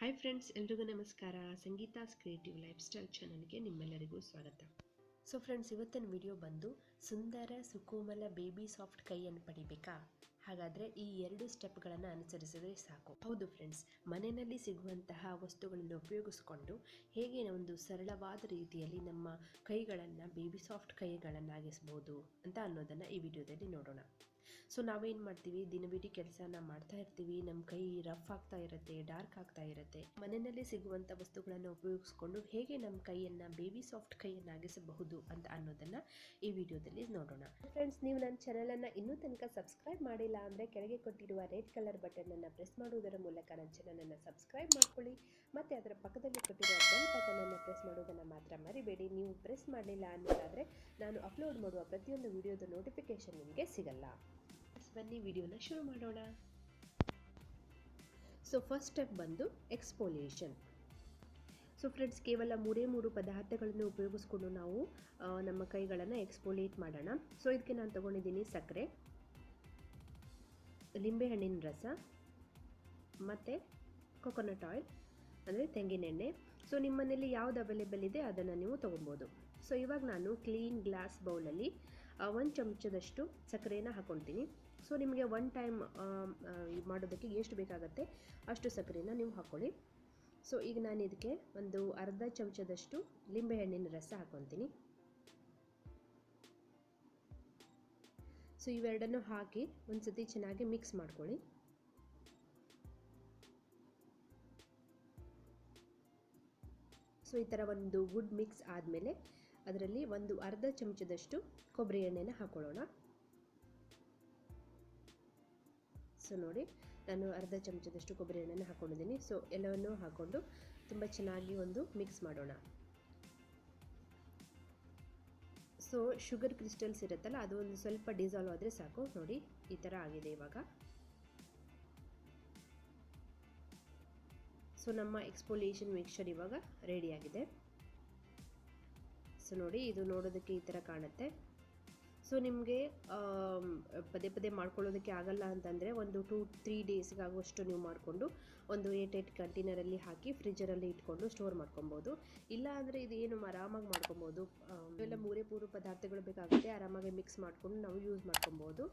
Hi friends ಎಲ್ರಿಗೂ ನಮಸ್ಕಾರ. ಸಂಗೀತಾಸ್ creative life style ಚಾನಲ್ಗೆ ನಿಮ್ಮೆಲ್ಲರಿಗೂ ಸ್ವಾಗತ. ಸೊ ಫ್ರೆಂಡ್ಸ್ ಇವತ್ತಿನ ವಿಡಿಯೋ ಬಂದು ಸುಂದರ, ಸುಕೋಮಲ ಬೇಬಿ ಸಾಫ್ಟ್ ಕೈಯನ್ನು ಪಡಿಬೇಕಾ? ಹಾಗಾದರೆ ಈ ಎರಡು ಸ್ಟೆಪ್ಗಳನ್ನು ಅನುಸರಿಸಿದರೆ ಸಾಕು. ಹೌದು ಫ್ರೆಂಡ್ಸ್ ಮನೆಯಲ್ಲಿ ಸಿಗುವಂತಹ ವಸ್ತುಗಳನ್ನು ಉಪಯೋಗಿಸಿಕೊಂಡು ಹೇಗೆ ಒಂದು ಸರಳವಾದ ರೀತಿಯಲ್ಲಿ ನಮ್ಮ ಕೈಗಳನ್ನು ಬೇಬಿ ಸಾಫ್ಟ್ ಕೈಗಳನ್ನಾಗಿಸ್ಬೋದು ಅಂತ ಅನ್ನೋದನ್ನು ಈ ವಿಡಿಯೋದಲ್ಲಿ ನೋಡೋಣ. ಸೊ ನಾವೇನು ಮಾಡ್ತೀವಿ? ದಿನವಿಡೀ ಕೆಲಸನ ಮಾಡ್ತಾ ಇರ್ತೀವಿ. ನಮ್ಮ ಕೈ ರಫ್ ಆಗ್ತಾ ಇರುತ್ತೆ ಡಾರ್ಕ್ ಆಗ್ತಾ ಇರುತ್ತೆ. ಮನೆಯಲ್ಲಿ ಸಿಗುವಂಥ ವಸ್ತುಗಳನ್ನು ಉಪಯೋಗಿಸ್ಕೊಂಡು ಹೇಗೆ ನಮ್ಮ ಕೈಯನ್ನು ಬೇಬಿ ಸಾಫ್ಟ್ ಕೈಯನ್ನಾಗಿಸಬಹುದು ಅಂತ ಅನ್ನೋದನ್ನು ಈ ವಿಡಿಯೋದಲ್ಲಿ ನೋಡೋಣ. ಫ್ರೆಂಡ್ಸ್ ನೀವು ನನ್ನ ಚಾನಲನ್ನು ಇನ್ನೂ ತನಕ ಸಬ್ಸ್ಕ್ರೈಬ್ ಮಾಡಿಲ್ಲ ಅಂದರೆ ಕೆಳಗೆ ಕೊಟ್ಟಿರುವ ರೆಡ್ ಕಲರ್ ಬಟನನ್ನು ಪ್ರೆಸ್ ಮಾಡುವುದರ ಮೂಲಕ ನನ್ನ ಚಾನಲನ್ನು ಸಬ್ಸ್ಕ್ರೈಬ್ ಮಾಡ್ಕೊಳ್ಳಿ. ಮತ್ತು ಅದರ ಪಕ್ಕದಲ್ಲಿ ಕೊಟ್ಟಿರುವ ಬೆಲ್ ಬಟನನ್ನು ಪ್ರೆಸ್ ಮಾಡೋದನ್ನು ಮಾತ್ರ ಮರಿಬೇಡಿ. ನೀವು ಪ್ರೆಸ್ ಮಾಡಲಿಲ್ಲ ಅನ್ನೋದಾದರೆ ನಾನು ಅಪ್ಲೋಡ್ ಮಾಡುವ ಪ್ರತಿಯೊಂದು ವಿಡಿಯೋದ ನೋಟಿಫಿಕೇಶನ್ ನಿಮಗೆ ಸಿಗಲ್ಲ. ಬನ್ನಿ, ವಿಡಿಯೋನ ಶುರು ಮಾಡೋಣ. ಸೊ ಫಸ್ಟ್ ಸ್ಟೆಪ್ ಬಂದು ಎಕ್ಸ್ಪೋಲಿಯೇಷನ್ ಸೊ ಫ್ರೆಂಡ್ಸ್ ಕೇವಲ ಮೂರೇ ಮೂರು ಪದಾರ್ಥಗಳನ್ನು ಉಪಯೋಗಿಸ್ಕೊಂಡು ನಾವು ನಮ್ಮ ಕೈಗಳನ್ನು ಎಕ್ಸ್ಪೋಲಿಯೇಟ್ ಮಾಡೋಣ. ಸೊ ಇದಕ್ಕೆ ನಾನು ತೊಗೊಂಡಿದ್ದೀನಿ ಸಕ್ಕರೆ ಲಿಂಬೆಹಣ್ಣಿನ ರಸ, ಮತ್ತು ಕೊಕೊನಟ್ ಆಯಿಲ್ ಅಂದರೆ ತೆಂಗಿನೆಣ್ಣೆ ಸೊ ನಿಮ್ಮ ಮನೆಯಲ್ಲಿ ಯಾವ್ದು ಅವೈಲೇಬಲ್ ಇದೆ, ಅದನ್ನು ನೀವು ತೊಗೊಬೋದು. ಸೊ ಇವಾಗ ನಾನು ಕ್ಲೀನ್ ಗ್ಲಾಸ್ ಬೌಲಲ್ಲಿ ಒಂದು ಚಮಚದಷ್ಟು ಸಕ್ಕರೆನ ಹಾಕ್ಕೊಳ್ತೀನಿ ಸೊ ನಿಮಗೆ ಒನ್ ಟೈಮ್ ಮಾಡೋದಕ್ಕೆ ಎಷ್ಟು ಬೇಕಾಗುತ್ತೆ ಅಷ್ಟು ಸಕ್ಕರೆನ ನೀವು ಹಾಕ್ಕೊಳ್ಳಿ ಸೊ ಈಗ ನಾನು ಇದಕ್ಕೆ ಒಂದು ಅರ್ಧ ಚಮಚದಷ್ಟು ಲಿಂಬೆಹಣ್ಣಿನ ರಸ ಹಾಕ್ಕೊತೀನಿ ಸೊ ಇವೆರಡನ್ನು ಹಾಕಿ ಒಂದು ಸತಿ ಚೆನ್ನಾಗಿ ಮಿಕ್ಸ್ ಮಾಡ್ಕೊಳ್ಳಿ. ಸೊ ಈ ಥರ ಒಂದು ಗುಡ್ ಮಿಕ್ಸ್ ಆದಮೇಲೆ ಅದರಲ್ಲಿ ಒಂದು ಅರ್ಧ ಚಮಚದಷ್ಟು ಕೊಬ್ಬರಿ ಎಣ್ಣೆನ ಹಾಕೊಳ್ಳೋಣ. ಸೊ ನೋಡಿ, ನಾನು ಅರ್ಧ ಚಮಚದಷ್ಟು ಕೊಬ್ಬರಿ ಎಣ್ಣೆನ ಹಾಕ್ಕೊಂಡಿದ್ದೀನಿ ಸೊ ಎಲ್ಲವನ್ನೂ ಹಾಕ್ಕೊಂಡು ತುಂಬ ಚೆನ್ನಾಗಿ ಒಂದು ಮಿಕ್ಸ್ ಮಾಡೋಣ. ಸೊ ಶುಗರ್ ಕ್ರಿಸ್ಟಲ್ಸ್ ಇರುತ್ತಲ್ಲ, ಅದು ಒಂದು ಸ್ವಲ್ಪ ಡಿಸಾಲ್ವ್ ಆದರೆ ಸಾಕು. ನೋಡಿ, ಈ ಥರ ಆಗಿದೆ ಇವಾಗ. ಸೊ ನಮ್ಮ ಎಕ್ಸ್ಪೋಲಿಯೇಷನ್ ಮಿಕ್ಸ್ಚರ್ ಇವಾಗ ರೆಡಿಯಾಗಿದೆ ಸೊ ನೋಡಿ ಇದು ನೋಡೋದಕ್ಕೆ ಈ ಥರ ಕಾಣುತ್ತೆ. ಸೊ ನಿಮಗೆ ಪದೇ ಪದೇ ಮಾಡ್ಕೊಳ್ಳೋದಕ್ಕೆ ಆಗಲ್ಲ ಅಂತಂದರೆ ಒಂದು ಟೂ, ತ್ರೀ ಡೇಸ್ಗಾಗುವಷ್ಟು ನೀವು ಮಾಡಿಕೊಂಡು ಒಂದು ಏಟ್ ಏಟ್ ಕಂಟೈನರಲ್ಲಿ ಹಾಕಿ ಫ್ರಿಜ್ಜರಲ್ಲಿ ಇಟ್ಕೊಂಡು ಸ್ಟೋರ್ ಮಾಡ್ಕೊಬೋದು. ಇಲ್ಲ ಅಂದರೆ ಇದು ಏನು ಆರಾಮಾಗಿ ಮಾಡ್ಕೊಬೋದು. ಇವೆಲ್ಲ ಮೂರೇ ಮೂರು ಪದಾರ್ಥಗಳು ಬೇಕಾಗುತ್ತೆ. ಆರಾಮಾಗಿ ಮಿಕ್ಸ್ ಮಾಡಿಕೊಂಡು ನಾವು ಯೂಸ್ ಮಾಡ್ಕೊಬೋದು.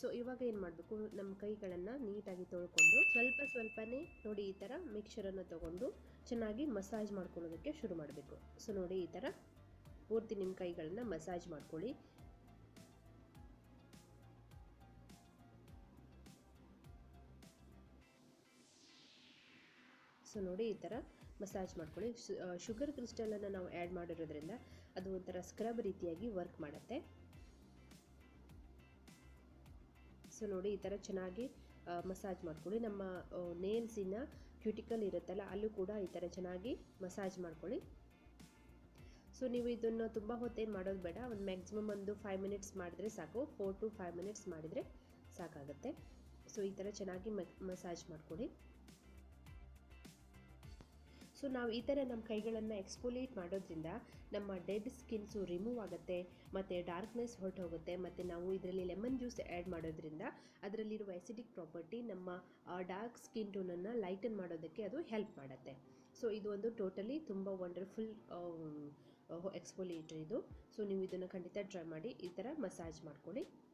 ಸೊ ಇವಾಗ ಏನು ಮಾಡಬೇಕು? ನಮ್ಮ ಕೈಗಳನ್ನು ನೀಟಾಗಿ ತೊಳ್ಕೊಂಡು ಸ್ವಲ್ಪ ಸ್ವಲ್ಪನೇ ನೋಡಿ ಈ ಥರ ಮಿಕ್ಸರನ್ನು ತೊಗೊಂಡು ಚೆನ್ನಾಗಿ ಮಸಾಜ್ ಮಾಡ್ಕೊಳ್ಳೋದಕ್ಕೆ ಶುರು ಮಾಡಬೇಕು. ಸೊ ನೋಡಿ ಈ ಥರ ಪೂರ್ತಿ ನಿಮ್ಮ ಕೈಗಳನ್ನ ಮಸಾಜ್ ಮಾಡ್ಕೊಳ್ಳಿ. ಸೊ ನೋಡಿ ಈ ಥರ ಮಸಾಜ್ ಮಾಡ್ಕೊಳ್ಳಿ. ಶುಗರ್ ಕ್ರಿಸ್ಟಲನ್ನು ನಾವು ಆ್ಯಡ್ ಮಾಡಿರೋದ್ರಿಂದ ಅದು ಒಂಥರ ಸ್ಕ್ರಬ್ ರೀತಿಯಾಗಿ ವರ್ಕ್ ಮಾಡುತ್ತೆ. ಸೊ ನೋಡಿ ಈ ಥರ ಚೆನ್ನಾಗಿ ಮಸಾಜ್ ಮಾಡ್ಕೊಳ್ಳಿ. ನಮ್ಮ ನೇಲ್ಸಿನ ಕ್ಯೂಟಿಕಲ್ ಇರುತ್ತಲ್ಲ, ಅಲ್ಲೂ ಕೂಡ ಈ ಥರ ಚೆನ್ನಾಗಿ ಮಸಾಜ್ ಮಾಡ್ಕೊಳ್ಳಿ. ಸೊ ನೀವು ಇದನ್ನು ತುಂಬ ಹೊತ್ತೇನು ಮಾಡೋದು ಬೇಡ. ಒಂದು ಮ್ಯಾಕ್ಸಿಮಮ್ ಒಂದು ಫೈವ್ ಮಿನಿಟ್ಸ್ ಮಾಡಿದ್ರೆ ಸಾಕು. ಫೋರ್ ಟು ಫೈವ್ ಮಿನಿಟ್ಸ್ ಮಾಡಿದರೆ ಸಾಕಾಗುತ್ತೆ. ಸೊ ಈ ಥರ ಚೆನ್ನಾಗಿ ಮಸಾಜ್ ಮಾಡ್ಕೊಳ್ಳಿ. ಸೊ ನಾವು ಈ ಥರ ನಮ್ಮ ಕೈಗಳನ್ನು ಎಕ್ಸ್ಪೋಲಿಯೇಟ್ ಮಾಡೋದ್ರಿಂದ ನಮ್ಮ ಡೆಡ್ ಸ್ಕಿನ್ಸು ರಿಮೂವ್ ಆಗುತ್ತೆ, ಮತ್ತು ಡಾರ್ಕ್ನೆಸ್ ಹೊರಟು ಹೋಗುತ್ತೆ ಮತ್ತು ನಾವು ಇದರಲ್ಲಿ ಲೆಮನ್ ಜ್ಯೂಸ್ ಆ್ಯಡ್ ಮಾಡೋದ್ರಿಂದ ಅದರಲ್ಲಿರುವ ಎಸಿಡಿಕ್ ಪ್ರಾಪರ್ಟಿ ನಮ್ಮ ಡಾರ್ಕ್ ಸ್ಕಿನ್ ಟೋನನ್ನು ಲೈಟನ್ ಮಾಡೋದಕ್ಕೆ ಅದು ಹೆಲ್ಪ್ ಮಾಡುತ್ತೆ. ಸೊ ಇದು ಒಂದು ಟೋಟಲಿ ತುಂಬ ವಂಡರ್ಫುಲ್ ಎಕ್ಸ್ಪೋಲಿಯೇಟರ್ ಇದು. ಸೊ ನೀವು ಇದನ್ನು ಖಂಡಿತ ಟ್ರೈ ಮಾಡಿ ಈ ಥರ ಮಸಾಜ್ ಮಾಡ್ಕೊಳ್ಳಿ.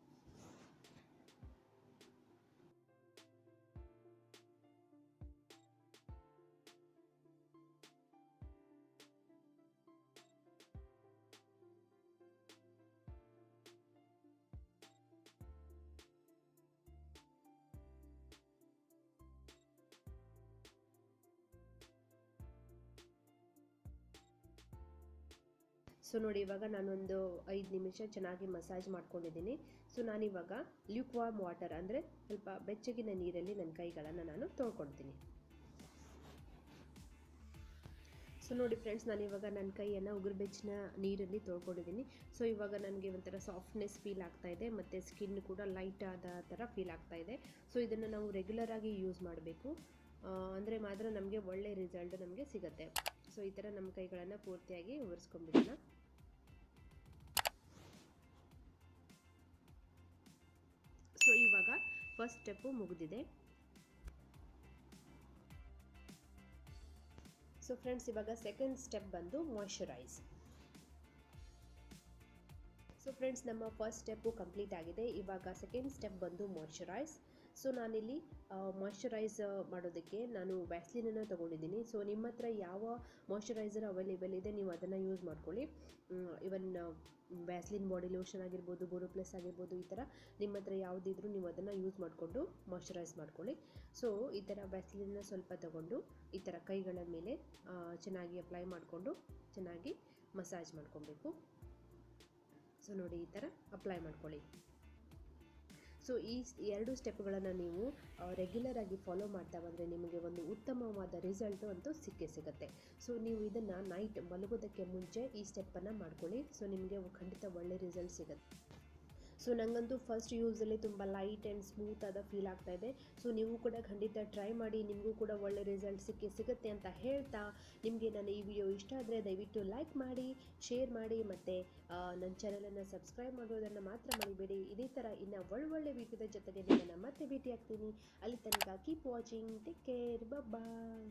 ಸೊ ನೋಡಿ, ಇವಾಗ ನಾನೊಂದು ಐದು ನಿಮಿಷ ಚೆನ್ನಾಗಿ ಮಸಾಜ್ ಮಾಡ್ಕೊಂಡಿದ್ದೀನಿ. ಸೊ ನಾನಿವಾಗ ಲ್ಯೂಕ್ ವಾರ್ಮ್ ವಾಟರ್ ಅಂದರೆ ಸ್ವಲ್ಪ ಬೆಚ್ಚಗಿನ ನೀರಲ್ಲಿ ನನ್ನ ಕೈಗಳನ್ನು ನಾನು ತೊಳ್ಕೊಳ್ತೀನಿ ಸೊ ನೋಡಿ ಫ್ರೆಂಡ್ಸ್ ನಾನಿವಾಗ ನನ್ನ ಕೈಯನ್ನು ಉಗುರು ಬೆಚ್ಚಿನ ನೀರಲ್ಲಿ ತೊಳ್ಕೊಂಡಿದ್ದೀನಿ. ಸೊ ಇವಾಗ ನನಗೆ ಒಂಥರ ಸಾಫ್ಟ್ನೆಸ್ ಫೀಲ್ ಆಗ್ತಾ ಇದೆ ಮತ್ತು ಸ್ಕಿನ್ ಕೂಡ ಲೈಟ್ ಆದ ಥರ ಫೀಲ್ ಆಗ್ತಾ ಇದೆ. ಸೊ ಇದನ್ನು ನಾವು ರೆಗ್ಯುಲರಾಗಿ ಯೂಸ್ ಮಾಡಬೇಕು. ಅಂದರೆ ಮಾತ್ರ ನಮಗೆ ಒಳ್ಳೆ ರಿಸಲ್ಟ್ ನಮಗೆ ಸಿಗುತ್ತೆ. ಸೊ ಈ ಥರ ನಮ್ಮ ಕೈಗಳನ್ನು ಪೂರ್ತಿಯಾಗಿ ಒರೆಸ್ಕೊಂಡ್ಬಿಡೋಣ ಫಸ್ಟ್ ಸ್ಟೆಪ್ಪು ಮುಗಿದಿದೆ. ಸೊ ಫ್ರೆಂಡ್ಸ್ ಇವಾಗ ಸೆಕೆಂಡ್ ಸ್ಟೆಪ್ ಬಂದು ಮಾಯ್ಶ್ಚರೈಸ್ ಫ್ರೆಂಡ್ಸ್ ನಮ್ಮ ಫಸ್ಟ್ ಸ್ಟೆಪ್ಪು ಕಂಪ್ಲೀಟ್ ಆಗಿದೆ. ಇವಾಗ ಸೆಕೆಂಡ್ ಸ್ಟೆಪ್ ಬಂದು ಮಾಯ್ಶ್ಚರೈಸ್ ಸೊ ನಾನಿಲ್ಲಿ ಮಾಯ್ಶ್ಚರೈಸ್ ಮಾಡೋದಕ್ಕೆ ನಾನು ವ್ಯಾಸ್ಲಿನನ್ನು ತೊಗೊಂಡಿದ್ದೀನಿ. ಸೊ ನಿಮ್ಮ ಹತ್ರ ಯಾವ ಮಾಯ್ಶ್ಚರೈಸರ್ ಅವೈಲೇಬಲ್ ಇದೆ, ನೀವು ಅದನ್ನು ಯೂಸ್ ಮಾಡ್ಕೊಳ್ಳಿ. ಇವನ್ ವ್ಯಾಸ್ಲಿನ್ ಬಾಡಿ ಲೋಷನ್ ಆಗಿರ್ಬೋದು ಬೋರೋ ಪ್ಲಸ್ ಆಗಿರ್ಬೋದು, ಈ ಥರ ನಿಮ್ಮ ಹತ್ರ ಯಾವುದಿದ್ರೂ ನೀವು ಅದನ್ನು ಯೂಸ್ ಮಾಡಿಕೊಂಡು ಮಾಯ್ಶ್ಚರೈಸ್ ಮಾಡ್ಕೊಳ್ಳಿ. ಸೊ ಈ ಥರ ವ್ಯಾಸ್ಲಿನ್ನ ಸ್ವಲ್ಪ ತಗೊಂಡು, ಈ ಥರ ಕೈಗಳ ಮೇಲೆ ಚೆನ್ನಾಗಿ ಅಪ್ಲೈ ಮಾಡಿಕೊಂಡು ಚೆನ್ನಾಗಿ ಮಸಾಜ್ ಮಾಡ್ಕೊಬೇಕು. ಸೊ ನೋಡಿ, ಈ ಥರ ಅಪ್ಲೈ ಮಾಡ್ಕೊಳ್ಳಿ. ಸೊ ಈ ಎರಡು ಸ್ಟೆಪ್ಗಳನ್ನು ನೀವು ರೆಗ್ಯುಲರ್ ಆಗಿ ಫಾಲೋ ಮಾಡ್ತಾ ಬಂದರೆ ನಿಮಗೆ ಒಂದು ಉತ್ತಮವಾದ ರಿಸಲ್ಟು ಅಂತೂ ಸಿಕ್ಕೇ ಸಿಗುತ್ತೆ. ಸೊ ನೀವು ಇದನ್ನು ನೈಟ್ ಮಲಗೋದಕ್ಕೆ ಮುಂಚೆ ಈ ಸ್ಟೆಪ್ಪನ್ನು ಮಾಡ್ಕೊಳ್ಳಿ. ಸೊ ನಿಮಗೆ ಖಂಡಿತ ಒಳ್ಳೆ ರಿಸಲ್ಟ್ ಸಿಗುತ್ತೆ. ಸೊ ನನಗಂತೂ ಫಸ್ಟ್ ಯೂಸಲ್ಲಿ ತುಂಬ ಲೈಟ್ ಆ್ಯಂಡ್ ಸ್ಮೂತ್ ಆದ ಫೀಲ್ ಆಗ್ತಾ ಇದೆ. ಸೊ ನೀವು ಕೂಡ ಖಂಡಿತ ಟ್ರೈ ಮಾಡಿ, ನಿಮಗೂ ಕೂಡ ಒಳ್ಳೆ ರಿಸಲ್ಟ್ ಸಿಕ್ಕಿ ಸಿಗುತ್ತೆ ಅಂತ ಹೇಳ್ತಾ ನಿಮಗೆ ನನ್ನ ಈ ವಿಡಿಯೋ ಇಷ್ಟ ಆದರೆ ದಯವಿಟ್ಟು ಲೈಕ್ ಮಾಡಿ ಶೇರ್ ಮಾಡಿ ಮತ್ತು ನನ್ನ ಚಾನಲನ್ನು ಸಬ್ಸ್ಕ್ರೈಬ್ ಮಾಡೋದನ್ನು ಮಾತ್ರ ಮರಿಬೇಡಿ. ಇದೇ ಥರ ಇನ್ನು ಒಳ್ಳೊಳ್ಳೆ ವಿಡಿಯೋದ ಜೊತೆಗೆ ನಿಮ್ಮನ್ನು ಮತ್ತೆ ಭೇಟಿ ಆಗ್ತೀನಿ ಅಲ್ಲಿ ತನಕ keep watching take care bye